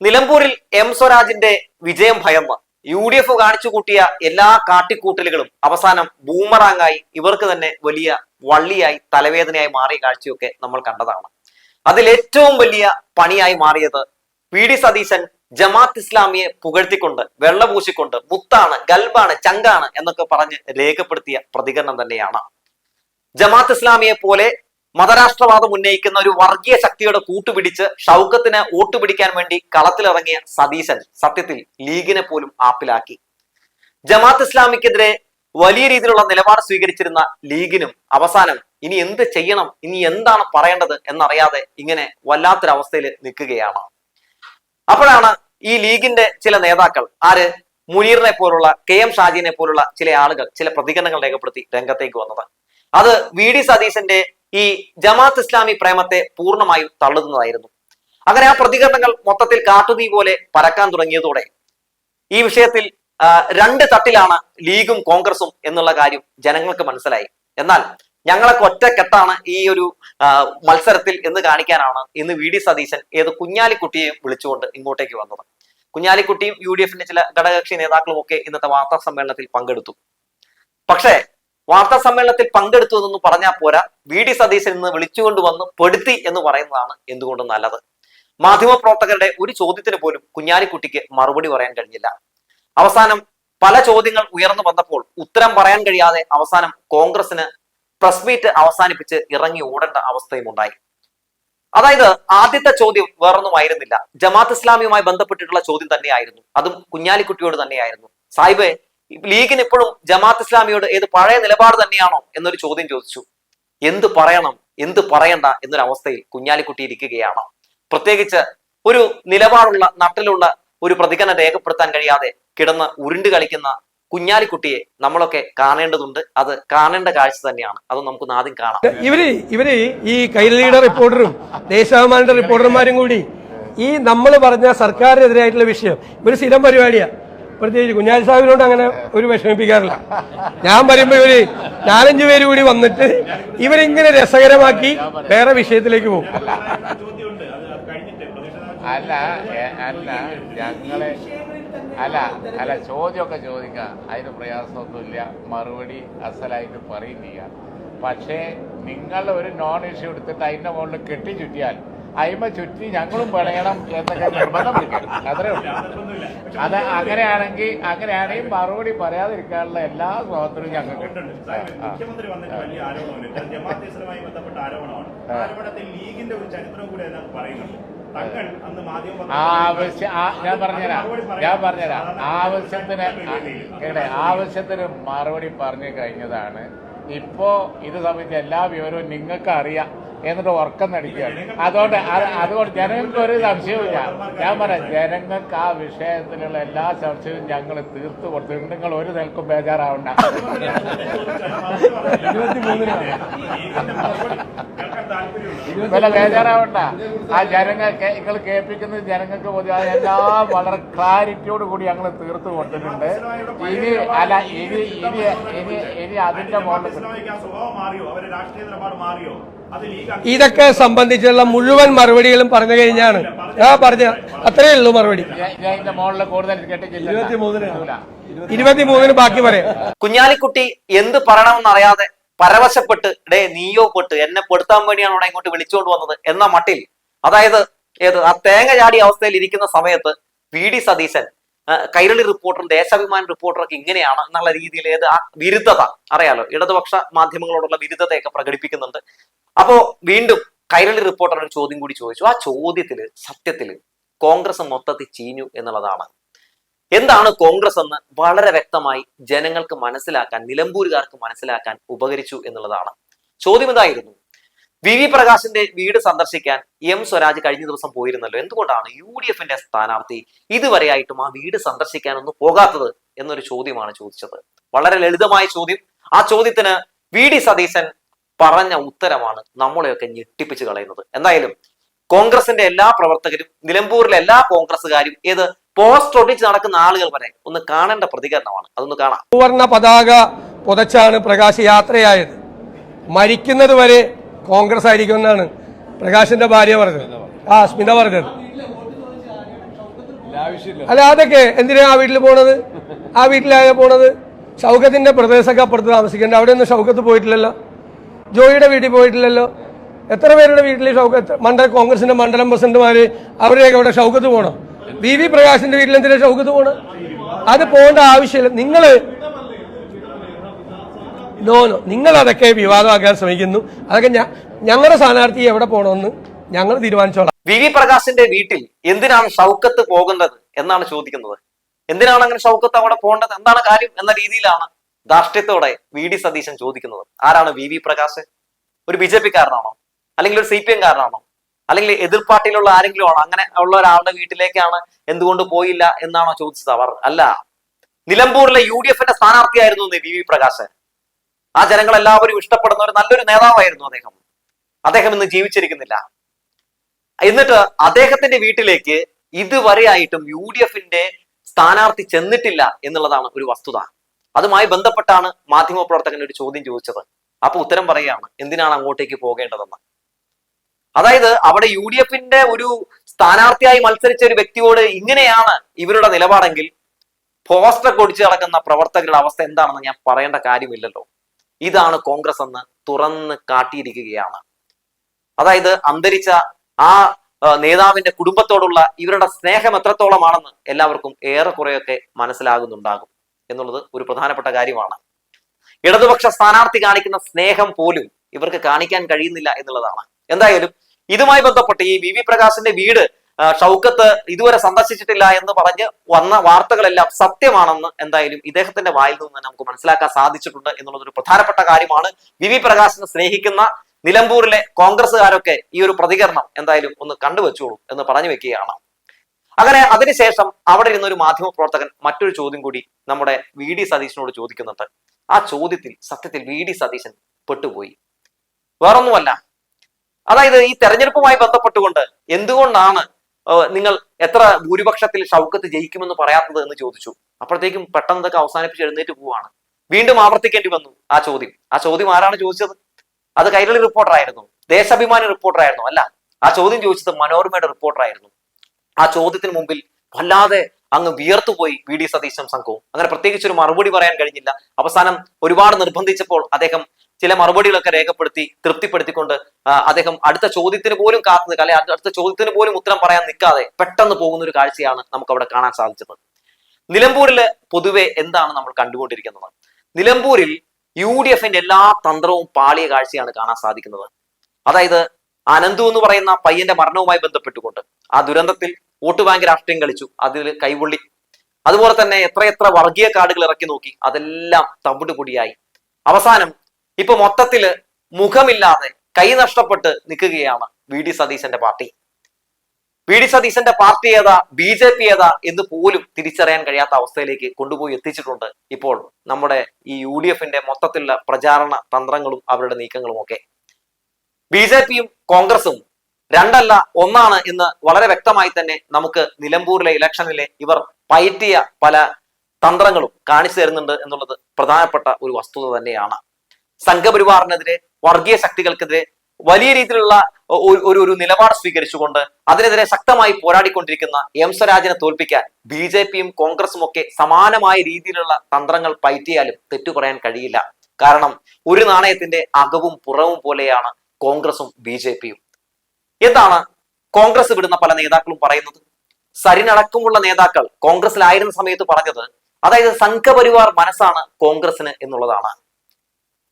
നിലമ്പൂരിൽ എം സ്വരാജിന്റെ വിജയം ഭയം യു ഡി എഫ് കാണിച്ചു കൂട്ടിയ എല്ലാ കാട്ടിക്കൂട്ടലുകളും അവസാനം ബൂമറാങ്ങായി ഇവർക്ക് തന്നെ വലിയ വള്ളിയായി തലവേദനയായി മാറിയ കാഴ്ചയൊക്കെ നമ്മൾ കണ്ടതാണ്. അതിൽ ഏറ്റവും വലിയ പണിയായി മാറിയത് വി ഡി സതീശൻ ജമാത്ത് ഇസ്ലാമിയെ പുകഴ്ത്തിക്കൊണ്ട് വെള്ളപൂശിക്കൊണ്ട് മുത്താണ് ഗൽബാണ് ചങ്കാണ് എന്നൊക്കെ പറഞ്ഞ് രേഖപ്പെടുത്തിയ പ്രതികരണം തന്നെയാണ്. ജമാത്ത് ഇസ്ലാമിയെ പോലെ മതരാഷ്ട്രവാദം ഉന്നയിക്കുന്ന ഒരു വർഗീയ ശക്തിയുടെ കൂട്ടുപിടിച്ച് ഷൗക്കത്തിന് ഓട്ടുപിടിക്കാൻ വേണ്ടി കളത്തിലിറങ്ങിയ സതീശൻ സത്യത്തിൽ ലീഗിനെ പോലും ആപ്പിലാക്കി. ജമാഅത്ത് ഇസ്ലാമിക്കെതിരെ വലിയ രീതിയിലുള്ള നിലപാട് സ്വീകരിച്ചിരുന്ന ലീഗിനും അവസാനം ഇനി എന്ത് ചെയ്യണം ഇനി എന്താണ് പറയേണ്ടത് എന്നറിയാതെ ഇങ്ങനെ വല്ലാത്തൊരവസ്ഥയിൽ നിൽക്കുകയാണ്. അപ്പോഴാണ് ഈ ലീഗിന്റെ ചില നേതാക്കൾ ആര്? മുനീറിനെ പോലുള്ള കെ എം ഷാജിനെ പോലുള്ള ചില ആളുകൾ ചില പ്രതികരണങ്ങൾ രേഖപ്പെടുത്തി രംഗത്തേക്ക് വന്നത്. അത് വി ഡി സതീശന്റെ ഈ ജമാഅത്ത് ഇസ്ലാമി പ്രേമത്തെ പൂർണമായും തള്ളുന്നതായിരുന്നു. അങ്ങനെ ആ പ്രതികരണങ്ങൾ മൊത്തത്തിൽ കാട്ടുതീ പോലെ പരക്കാൻ തുടങ്ങിയതോടെ ഈ വിഷയത്തിൽ രണ്ട് തട്ടിലാണ് ലീഗും കോൺഗ്രസും എന്നുള്ള കാര്യം ജനങ്ങൾക്ക് മനസ്സിലായി. എന്നാൽ ഞങ്ങളൊക്കെ ഒറ്റക്കെട്ടാണ് ഈ ഒരു മത്സരത്തിൽ എന്ന് കാണിക്കാനാണ് ഇന്ന് വി ഡി സതീശൻ ഏത് കുഞ്ഞാലിക്കുട്ടിയെയും വിളിച്ചുകൊണ്ട് ഇങ്ങോട്ടേക്ക് വന്നത്. കുഞ്ഞാലിക്കുട്ടിയും യു ഡി എഫിന്റെ ചില ഘടകകക്ഷി നേതാക്കളും ഒക്കെ ഇന്നത്തെ വാർത്താ സമ്മേളനത്തിൽ പങ്കെടുത്തു. പക്ഷേ വാർത്താ സമ്മേളനത്തിൽ പങ്കെടുത്തു എന്നൊന്നും പറഞ്ഞാൽ പോരാ. വി ഡി സതീശൻ നിന്ന് വിളിച്ചുകൊണ്ട് വന്ന് പെടുത്തി എന്ന് പറയുന്നതാണ് എന്തുകൊണ്ട് നല്ലത്. മാധ്യമപ്രവർത്തകരുടെ ഒരു ചോദ്യത്തിന് പോലും കുഞ്ഞാലിക്കുട്ടിക്ക് മറുപടി പറയാൻ കഴിഞ്ഞില്ല. അവസാനം പല ചോദ്യങ്ങൾ ഉയർന്നു വന്നപ്പോൾ ഉത്തരം പറയാൻ കഴിയാതെ അവസാനം കോൺഗ്രസിന് പ്രസ് മീറ്റ് അവസാനിപ്പിച്ച് ഇറങ്ങി ഓടേണ്ട അവസ്ഥയും ഉണ്ടായി. അതായത് ആദ്യത്തെ ചോദ്യം വേറൊന്നുമായിരുന്നില്ല ജമാത്ത് ഇസ്ലാമിയുമായി ബന്ധപ്പെട്ടിട്ടുള്ള ചോദ്യം തന്നെയായിരുന്നു. അതും കുഞ്ഞാലിക്കുട്ടിയോട് തന്നെയായിരുന്നു. സാഹിബെ ലീഗിന് ഇപ്പോഴും ജമാഅത്ത് ഇസ്ലാമിയോട് ഏത് പഴയ നിലപാട് തന്നെയാണോ എന്നൊരു ചോദ്യം ചോദിച്ചു. എന്ത് പറയണം എന്ത് പറയണ്ട എന്നൊരു അവസ്ഥയിൽ കുഞ്ഞാലിക്കുട്ടി ഇരിക്കുകയാണ്. പ്രത്യേകിച്ച് ഒരു നിലപാടുള്ള നട്ടിലുള്ള ഒരു പ്രതികരണം രേഖപ്പെടുത്താൻ കഴിയാതെ കിടന്ന് ഉരുണ്ട് കളിക്കുന്ന കുഞ്ഞാലിക്കുട്ടിയെ നമ്മളൊക്കെ കാണേണ്ടതുണ്ട്. അത് കാണേണ്ട കാഴ്ച തന്നെയാണ്. അത് നമുക്ക് ആദ്യം കാണാം. ഇവർ ഇവർ ഈ കൈരളിയുടെ റിപ്പോർട്ടറും ദേശാഭിമാനിയുടെ റിപ്പോർട്ടർമാരും കൂടി. ഈ നമ്മൾ പറഞ്ഞ സർക്കാരിനെതിരായിട്ടുള്ള വിഷയം ഇവർ സ്ഥിരം പരിപാടിയാ. പ്രത്യേകിച്ച് കുഞ്ഞാലി സാഹിബിനോട് അങ്ങനെ ഒരു വിഷമിപ്പിക്കാറില്ല. ഞാൻ പറയുമ്പോ ഇവർ നാലഞ്ചു പേര് കൂടി വന്നിട്ട് ഇവരിങ്ങനെ രസകരമാക്കി വേറെ വിഷയത്തിലേക്ക് പോകും. അല്ല അല്ല അല്ല ചോദ്യമൊക്കെ ചോദിക്കാം. അതിന് പ്രയാസമൊന്നുമില്ല. മറുപടി അസലായിട്ട് പറയുന്നില്ല പക്ഷേ നിങ്ങൾ ഒരു നോൺ ഇഷ്യൂ എടുത്തിട്ട് അതിന്റെ മുകളിൽ കെട്ടി ചുറ്റിയാൽ അയിമ ചുറ്റി ഞങ്ങളും പണയണം എന്നൊക്കെ നിർബന്ധം പിടിക്കണം അത്രേ ഉള്ളൂ. അത് അങ്ങനെയാണെങ്കിൽ അങ്ങനെയാണെങ്കിൽ മറുപടി പറയാതിരിക്കാനുള്ള എല്ലാ സ്വാതന്ത്ര്യവും ഞങ്ങൾക്ക്. മുഖ്യമന്ത്രി വന്നിട്ട് വലിയ ആരോപണമുണ്ട് ഇത് ജമാഅത്ത് ഇസ്ലാമായി ബന്ധപ്പെട്ട ആരോപണമാണ്. ആരോപണത്തിൽ ലീഗിന്റെ ഒരു ചരിത്രം കൂടി അതിനകത്ത് പറയുന്നുണ്ട്. ആവശ്യം ഞാൻ പറഞ്ഞുതരാം. ഞാൻ പറഞ്ഞുതരാം. ആവശ്യത്തിന് കേട്ടെ ആവശ്യത്തിന് മറുപടി പറഞ്ഞു കഴിഞ്ഞതാണ്. ഇപ്പോ ഇത് സംബന്ധിച്ച എല്ലാ വിവരവും നിങ്ങൾക്ക് അറിയാം എന്നിട്ട് ഉറക്കം നടിക്കുകയാണ്. അതുകൊണ്ട് അത് അതുകൊണ്ട് ജനങ്ങൾക്ക് ഒരു സംശയവുമില്ല. ഞാൻ പറയാം ജനങ്ങൾക്ക് ആ വിഷയത്തിലുള്ള എല്ലാ സംശയവും ഞങ്ങൾ തീർത്തു കൊടുത്തിട്ടുണ്ട് നിങ്ങൾ ഒരു നിൽക്കും ബേജാറാവണ്ട. വില ബേജാറാവണ്ട. ആ ജനങ്ങൾ നിങ്ങൾ കേൾപ്പിക്കുന്നത് ജനങ്ങൾക്ക് പൊതുവായ എല്ലാം വളരെ ക്ലാരിറ്റിയോട് കൂടി ഞങ്ങൾ തീർത്തു കൊടുത്തിട്ടുണ്ട്. ഇനി അല്ല ഇനി ഇനി ഇനി ഇനി അതിന്റെ മുകളിൽ സ്വഭാവം മാറിയോ? അവരുടെ രാഷ്ട്രീയ മാറിയോ? അത് ഇതൊക്കെ സംബന്ധിച്ചുള്ള മുഴുവൻ മറുപടികളും പറഞ്ഞു കഴിഞ്ഞാണ്. ആ പറഞ്ഞ. അത്രയേ ഉള്ളൂ മറുപടി. ഇരുപത്തിമൂന്നിന് ബാക്കി പറയാം. കുഞ്ഞാലിക്കുട്ടി എന്ത് പറയണമെന്ന് അറിയാതെ പരവശപ്പെട്ട് ഡേ നീയോ പെട്ട് എന്നെ പെടുത്താൻ വേണ്ടിയാണ് അവിടെ ഇങ്ങോട്ട് വിളിച്ചുകൊണ്ട് വന്നത് എന്ന മട്ടിൽ അതായത് ഏത് ആ തേങ്ങ ചാടിയ അവസ്ഥയിൽ ഇരിക്കുന്ന സമയത്ത് വി ഡി സതീശൻ കൈരളി റിപ്പോർട്ടറും ദേശാഭിമാൻ റിപ്പോർട്ടറൊക്കെ ഇങ്ങനെയാണ് എന്നുള്ള രീതിയിൽ ഏത് ആ വിരുദ്ധത അറിയാലോ ഇടതുപക്ഷ മാധ്യമങ്ങളോടുള്ള വിരുദ്ധതയൊക്കെ പ്രകടിപ്പിക്കുന്നുണ്ട്. അപ്പോ വീണ്ടും കൈരളി റിപ്പോർട്ടർ ഒരു ചോദ്യം കൂടി ചോദിച്ചു. ആ ചോദ്യത്തിൽ സത്യത്തിൽ കോൺഗ്രസ് മൊത്തത്തിൽ ചീഞ്ഞു എന്നുള്ളതാണ് എന്താണ് കോൺഗ്രസ് എന്ന് വളരെ വ്യക്തമായി ജനങ്ങൾക്ക് മനസ്സിലാക്കാൻ നിലമ്പൂരുകാർക്ക് മനസ്സിലാക്കാൻ ഉപകരിച്ചു എന്നുള്ളതാണ്. ചോദ്യം ഇതായിരുന്നു വി വി പ്രകാശിന്റെ വീട് സന്ദർശിക്കാൻ എം സ്വരാജ് കഴിഞ്ഞ ദിവസം പോയിരുന്നല്ലോ. എന്തുകൊണ്ടാണ് യു ഡി എഫിന്റെ സ്ഥാനാർത്ഥി ഇതുവരെയായിട്ടും ആ വീട് സന്ദർശിക്കാനൊന്നും പോകാത്തത് എന്നൊരു ചോദ്യമാണ് ചോദിച്ചത്. വളരെ ലളിതമായ ചോദ്യം. ആ ചോദ്യത്തിന് വി ഡി സതീശൻ പറഞ്ഞ ഉത്തരമാണ് നമ്മളെയൊക്കെ ഞെട്ടിപ്പിച്ചു കളയുന്നത്. എന്തായാലും കോൺഗ്രസിന്റെ എല്ലാ പ്രവർത്തകരും നിലമ്പൂരിലെ എല്ലാ കോൺഗ്രസ്സുകാരും ഏത് പോസ്റ്റ് ഒട്ടിച്ച് നടക്കുന്ന ആളുകൾ വരെ ഒന്ന് കാണേണ്ട പ്രതികരണമാണ്. അതൊന്ന് കാണാം. സുവർണ പതാക പുതച്ചാണ് പ്രകാശ് യാത്രയായത്. മരിക്കുന്നത് വരെ കോൺഗ്രസ് ആയിരിക്കുമെന്നാണ് പ്രകാശിന്റെ ഭാര്യ പറഞ്ഞത്. ആ സ്മിത പറഞ്ഞത്. അല്ല അതൊക്കെ എന്തിനാ ആ വീട്ടിൽ പോണത്? ആ വീട്ടിലായ പോണത്? ഷൗക്കത്തിന്റെ പ്രദേശമൊക്കെ അപ്പുറത്ത് താമസിക്കേണ്ട. അവിടെ ഒന്നും ഷൗക്കത്ത് പോയിട്ടില്ലല്ലോ. ജോയിയുടെ വീട്ടിൽ പോയിട്ടില്ലല്ലോ. എത്ര പേരുടെ വീട്ടിൽ ഷൗക്കത്ത്? മണ്ഡല കോൺഗ്രസിന്റെ മണ്ഡലം പ്രസിഡന്റുമാര് അവരെയൊക്കെ അവിടെ ഷൗക്കത്ത് പോകണം? വി വി പ്രകാശിന്റെ വീട്ടിൽ എന്തിനാ ഷൗക്കത്ത് പോകണം? അത് പോകേണ്ട ആവശ്യമില്ല. നിങ്ങൾ നോ നോ. നിങ്ങൾ അതൊക്കെ വിവാദമാക്കാൻ ശ്രമിക്കുന്നു. അതൊക്കെ ഞങ്ങളുടെ സ്ഥാനാർത്ഥി എവിടെ പോകണമെന്ന് ഞങ്ങൾ തീരുമാനിച്ചോളാം. വി വി പ്രകാശിന്റെ വീട്ടിൽ എന്തിനാണ് ഷൗക്കത്ത് പോകുന്നത് എന്നാണ് ചോദിക്കുന്നത്. എന്തിനാണ് അങ്ങനെ ഷൗക്കത്ത് അവിടെ പോകേണ്ടത്? എന്താണ് കാര്യം എന്ന രീതിയിലാണ് ധാർഷ്ട്യത്തോടെ വി ഡി സതീശൻ ചോദിക്കുന്നത്. ആരാണ് വി വി പ്രകാശ്? ഒരു ബി ജെ പി കാരനാണോ? അല്ലെങ്കിൽ ഒരു സി പി എം കാരനാണോ? അല്ലെങ്കിൽ എതിർ പാർട്ടിയിലുള്ള ആരെങ്കിലും ആണോ? അങ്ങനെ ഉള്ള ഒരാളുടെ വീട്ടിലേക്കാണ് എന്തുകൊണ്ട് പോയില്ല എന്നാണോ ചോദിച്ചത് അവർ. അല്ല. നിലമ്പൂരിലെ യു ഡി എഫിന്റെ സ്ഥാനാർത്ഥിയായിരുന്നു വി വി പ്രകാശ് ആ ജനങ്ങൾ എല്ലാവരും ഇഷ്ടപ്പെടുന്ന ഒരു നല്ലൊരു നേതാവായിരുന്നു അദ്ദേഹം. അദ്ദേഹം ഇന്ന് ജീവിച്ചിരിക്കുന്നില്ല. എന്നിട്ട് അദ്ദേഹത്തിന്റെ വീട്ടിലേക്ക് ഇതുവരെയായിട്ടും യു ഡി എഫിന്റെ സ്ഥാനാർത്ഥി ചെന്നിട്ടില്ല എന്നുള്ളതാണ് ഒരു വസ്തുത. അതുമായി ബന്ധപ്പെട്ടാണ് മാധ്യമപ്രവർത്തകൻ ഒരു ചോദ്യം ചോദിച്ചത്. അപ്പൊ ഉത്തരം പറയുകയാണ് എന്തിനാണ് അങ്ങോട്ടേക്ക് പോകേണ്ടതെന്ന്? അതായത് അവിടെ യു ഡി എഫിന്റെ ഒരു സ്ഥാനാർത്ഥിയായി മത്സരിച്ച ഒരു വ്യക്തിയോട് ഇങ്ങനെയാണ് ഇവരുടെ നിലപാടെങ്കിൽ പോസ്റ്റർ കൊടിച്ചു നടക്കുന്ന പ്രവർത്തകരുടെ അവസ്ഥ എന്താണെന്ന് ഞാൻ പറയേണ്ട കാര്യമില്ലല്ലോ. ഇതാണ് കോൺഗ്രസ് എന്ന് തുറന്ന് കാട്ടിയിരിക്കുകയാണ്. അതായത് അന്തരിച്ച ആ, നേതാവിന്റെ കുടുംബത്തോടുള്ള ഇവരുടെ സ്നേഹം എത്രത്തോളമാണെന്ന് എല്ലാവർക്കും ഏറെക്കുറെയൊക്കെ മനസ്സിലാകുന്നുണ്ടാകും എന്നുള്ളത് ഒരു പ്രധാനപ്പെട്ട കാര്യമാണ്. ഇടതുപക്ഷ സ്ഥാനാർത്ഥി കാണിക്കുന്ന സ്നേഹം പോലും ഇവർക്ക് കാണിക്കാൻ കഴിയുന്നില്ല എന്നുള്ളതാണ്. എന്തായാലും ഇതുമായി ബന്ധപ്പെട്ട് ഈ വി വി പ്രകാശിന്റെ വീട് ഷൗക്കത്ത് ഇതുവരെ സന്ദർശിച്ചിട്ടില്ല എന്ന് പറഞ്ഞ് വന്ന വാർത്തകളെല്ലാം സത്യമാണെന്ന് എന്തായാലും ഇദ്ദേഹത്തിന്റെ വായിൽ നിന്ന് നമുക്ക് മനസ്സിലാക്കാൻ സാധിച്ചിട്ടുണ്ട് എന്നുള്ളത് ഒരു പ്രധാനപ്പെട്ട കാര്യമാണ്. വി വി പ്രകാശിനെ സ്നേഹിക്കുന്ന നിലമ്പൂരിലെ കോൺഗ്രസ്സുകാരൊക്കെ ഈ ഒരു പ്രതികരണം എന്തായാലും ഒന്ന് കണ്ടുവച്ചോളൂ എന്ന് പറഞ്ഞു വെക്കുകയാണ്. അങ്ങനെ അതിനുശേഷം അവിടെ ഇരുന്ന ഒരു മാധ്യമ പ്രവർത്തകൻ മറ്റൊരു ചോദ്യം കൂടി നമ്മുടെ വി ഡി സതീശനോട് ചോദിക്കുന്നുണ്ട്. ആ ചോദ്യത്തിൽ സത്യത്തിൽ വി ഡി സതീശൻ പെട്ടുപോയി. വേറൊന്നുമല്ല. അതായത് ഈ തെരഞ്ഞെടുപ്പുമായി ബന്ധപ്പെട്ടുകൊണ്ട് എന്തുകൊണ്ടാണ് നിങ്ങൾ എത്ര ഭൂരിപക്ഷത്തിൽ ഷൗക്കത്ത് ജയിക്കുമെന്ന് പറയാത്തത് എന്ന് ചോദിച്ചു. അപ്പോഴത്തേക്കും പെട്ടെന്ന് ഇതൊക്കെ അവസാനിപ്പിച്ച് എഴുന്നേറ്റ് പോവാണ്. വീണ്ടും ആവർത്തിക്കേണ്ടി വന്നു ആ ചോദ്യം. ആ ചോദ്യം ആരാണ് ചോദിച്ചത്? അത് കൈരളി റിപ്പോർട്ടർ ആയിരുന്നു. ദേശാഭിമാനി റിപ്പോർട്ടർ ആയിരുന്നു അല്ല. ആ ചോദ്യം ചോദിച്ചത് മനോരമയുടെ റിപ്പോർട്ടർ ആയിരുന്നു. ആ ചോദ്യത്തിന് മുമ്പിൽ വല്ലാതെ അങ്ങ് വിയർത്തുപോയി വി ഡി സതീശനും സംഘവും. അങ്ങനെ പ്രത്യേകിച്ച് ഒരു മറുപടി പറയാൻ കഴിഞ്ഞില്ല. അവസാനം ഒരുപാട് നിർബന്ധിച്ചപ്പോൾ അദ്ദേഹം ചില മറുപടികളൊക്കെ രേഖപ്പെടുത്തി തൃപ്തിപ്പെടുത്തിക്കൊണ്ട് അദ്ദേഹം അടുത്ത ചോദ്യത്തിന് പോലും കാത്തു നിൽക്കുക അല്ലെ അടുത്ത ചോദ്യത്തിന് പോലും ഉത്തരം പറയാൻ നിൽക്കാതെ പെട്ടെന്ന് പോകുന്ന ഒരു കാഴ്ചയാണ് നമുക്ക് അവിടെ കാണാൻ സാധിച്ചത്. നിലമ്പൂരിൽ പൊതുവെ എന്താണ് നമ്മൾ കണ്ടുകൊണ്ടിരിക്കുന്നത്? നിലമ്പൂരിൽ യു ഡി എഫിന്റെ എല്ലാ തന്ത്രവും പാളിയ കാഴ്ചയാണ് കാണാൻ സാധിക്കുന്നത്. അതായത് അനന്തു എന്ന് പറയുന്ന പയ്യന്റെ മരണവുമായി ബന്ധപ്പെട്ടുകൊണ്ട് ആ ദുരന്തത്തിൽ വോട്ട് ബാങ്ക് രാഷ്ട്രീയം കളിച്ചു അതിൽ കൈപൊള്ളി. അതുപോലെ തന്നെ എത്രയെത്ര വർഗീയ കാർഡുകൾ ഇറക്കി നോക്കി അതെല്ലാം തവിട് പൊടിയായി അവസാനം ഇപ്പൊ മൊത്തത്തിൽ മുഖമില്ലാതെ കൈ നഷ്ടപ്പെട്ട് നിൽക്കുകയാണ് വി ഡി സതീശന്റെ പാർട്ടി. വി ഡി സതീശന്റെ പാർട്ടി ഏതാ? ബി ജെ പി ഏതാ? എന്ന് പോലും തിരിച്ചറിയാൻ കഴിയാത്ത അവസ്ഥയിലേക്ക് കൊണ്ടുപോയി എത്തിച്ചിട്ടുണ്ട് ഇപ്പോൾ നമ്മുടെ ഈ യു ഡി എഫിന്റെ മൊത്തത്തിലുള്ള പ്രചാരണ തന്ത്രങ്ങളും അവരുടെ നീക്കങ്ങളും ഒക്കെ. ബി ജെ പിയും കോൺഗ്രസും രണ്ടല്ല ഒന്നാണ് എന്ന് വളരെ വ്യക്തമായി തന്നെ നമുക്ക് നിലമ്പൂരിലെ ഇലക്ഷനിലെ ഇവർ പയറ്റിയ പല തന്ത്രങ്ങളും കാണിച്ചു തരുന്നുണ്ട് എന്നുള്ളത് പ്രധാനപ്പെട്ട ഒരു വസ്തുത തന്നെയാണ്. സംഘപരിവാറിനെതിരെ വർഗീയ ശക്തികൾക്കെതിരെ വലിയ രീതിയിലുള്ള ഒരു ഒരു- നിലപാട് സ്വീകരിച്ചുകൊണ്ട് അതിനെതിരെ ശക്തമായി പോരാടിക്കൊണ്ടിരിക്കുന്ന എം സ്വരാജിനെ തോൽപ്പിക്കാൻ ബി ജെ പിയും കോൺഗ്രസും ഒക്കെ സമാനമായ രീതിയിലുള്ള തന്ത്രങ്ങൾ പയറ്റിയാലും തെറ്റു പറയാൻ കഴിയില്ല. കാരണം ഒരു നാണയത്തിന്റെ അകവും പുറവും പോലെയാണ് കോൺഗ്രസും ബി ജെ പിയും. എന്താണ് കോൺഗ്രസ് വിടുന്ന പല നേതാക്കളും പറയുന്നത്? സരിനടക്കമുള്ള നേതാക്കൾ കോൺഗ്രസിലായിരുന്ന സമയത്ത് പറഞ്ഞത് അതായത് സംഘപരിവാർ മനസ്സാണ് കോൺഗ്രസിന് എന്നുള്ളതാണ്.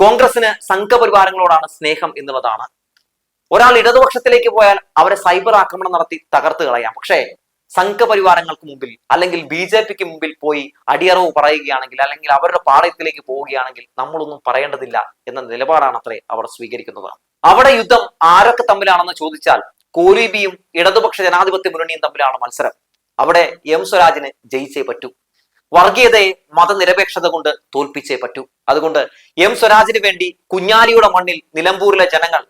കോൺഗ്രസിന് സംഘപരിവാരങ്ങളോടാണ് സ്നേഹം എന്നുള്ളതാണ്. ഒരാൾ ഇടതുപക്ഷത്തിലേക്ക് പോയാൽ അവരെ സൈബർ ആക്രമണം നടത്തി തകർത്ത് കളയാം. പക്ഷേ സംഘപരിവാരങ്ങൾക്ക് മുമ്പിൽ അല്ലെങ്കിൽ ബി ജെ പിക്ക് മുമ്പിൽ പോയി അടിയറവ് പറയുകയാണെങ്കിൽ അല്ലെങ്കിൽ അവരുടെ പാളയത്തിലേക്ക് പോവുകയാണെങ്കിൽ നമ്മളൊന്നും പറയേണ്ടതില്ല എന്ന നിലപാടാണ് അത്രേ അവർ സ്വീകരിക്കുന്നത്. അവിടെ യുദ്ധം ആരൊക്കെ തമ്മിലാണെന്ന് ചോദിച്ചാൽ കോലീബിയും ഇടതുപക്ഷ ജനാധിപത്യ മുന്നണിയും തമ്മിലാണ് മത്സരം. അവിടെ എം സ്വരാജിന് ജയിച്ചേ പറ്റൂ. വർഗീയതയെ മതനിരപേക്ഷത കൊണ്ട് തോൽപ്പിച്ചേ പറ്റൂ. അതുകൊണ്ട് എം സ്വരാജിന് വേണ്ടി കുഞ്ഞാലിയുടെ മണ്ണിൽ നിലമ്പൂരിലെ ജനങ്ങൾ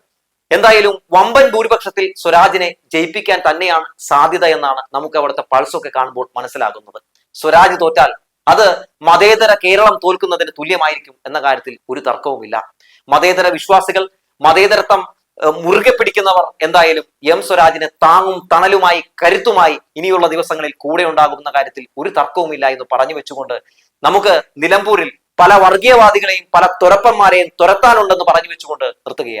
എന്തായാലും വമ്പൻ ഭൂരിപക്ഷത്തിൽ സ്വരാജിനെ ജയിപ്പിക്കാൻ തന്നെയാണ് സാധ്യത എന്നാണ് നമുക്ക് അവിടുത്തെ പൾസൊക്കെ കാണുമ്പോൾ മനസ്സിലാകുന്നത്. സ്വരാജ് തോറ്റാൽ അത് മതേതര കേരളം തോൽക്കുന്നതിന് തുല്യമായിരിക്കും എന്ന കാര്യത്തിൽ ഒരു തർക്കവുമില്ല. മതേതര വിശ്വാസികൾ മതേതരത്വം മുറുകെ പിടിക്കുന്നവർ എന്തായാലും എം സ്വരാജിനെ താങ്ങും തണലുമായി കരുത്തുമായി ഇനിയുള്ള ദിവസങ്ങളിൽ കൂടെ ഉണ്ടാകുന്ന കാര്യത്തിൽ ഒരു തർക്കവുമില്ല എന്ന് പറഞ്ഞു വെച്ചുകൊണ്ട് നമുക്ക് നിലമ്പൂരിൽ പല വർഗീയവാദികളെയും പല തുരപ്പന്മാരെയും തുരത്താനുണ്ടെന്ന് പറഞ്ഞു വെച്ചുകൊണ്ട് നിർത്തുകയാണ്.